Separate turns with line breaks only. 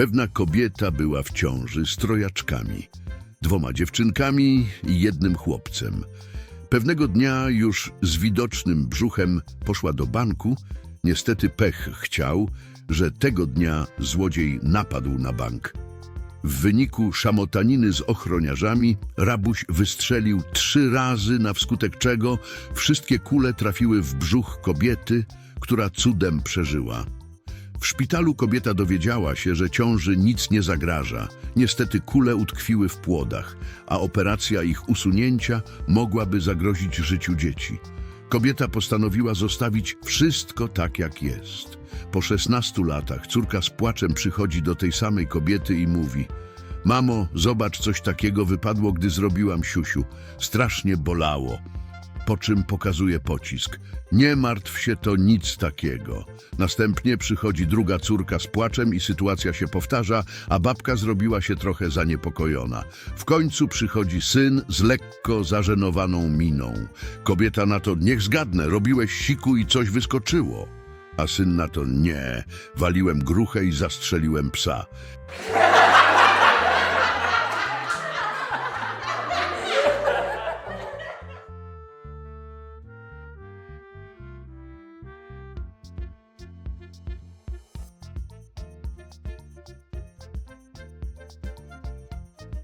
Pewna kobieta była w ciąży z trojaczkami, dwoma dziewczynkami i jednym chłopcem. Pewnego dnia już z widocznym brzuchem poszła do banku. Niestety pech chciał, że tego dnia złodziej napadł na bank. W wyniku szamotaniny z ochroniarzami rabuś wystrzelił trzy razy, na wskutek czego wszystkie kule trafiły w brzuch kobiety, która cudem przeżyła. W szpitalu kobieta dowiedziała się, że ciąży nic nie zagraża. Niestety kule utkwiły w płodach, a operacja ich usunięcia mogłaby zagrozić życiu dzieci. Kobieta postanowiła zostawić wszystko tak, jak jest. Po 16 latach córka z płaczem przychodzi do tej samej kobiety i mówi Mamo, zobacz, coś takiego wypadło, gdy zrobiłam siusiu. Strasznie bolało po czym pokazuje pocisk. Nie martw się, to nic takiego. Następnie przychodzi druga córka z płaczem i sytuacja się powtarza, a babka zrobiła się trochę zaniepokojona. W końcu przychodzi syn z lekko zażenowaną miną. Kobieta na to, niech zgadnę, robiłeś siku i coś wyskoczyło. A syn na to, nie, waliłem gruchę i zastrzeliłem psa.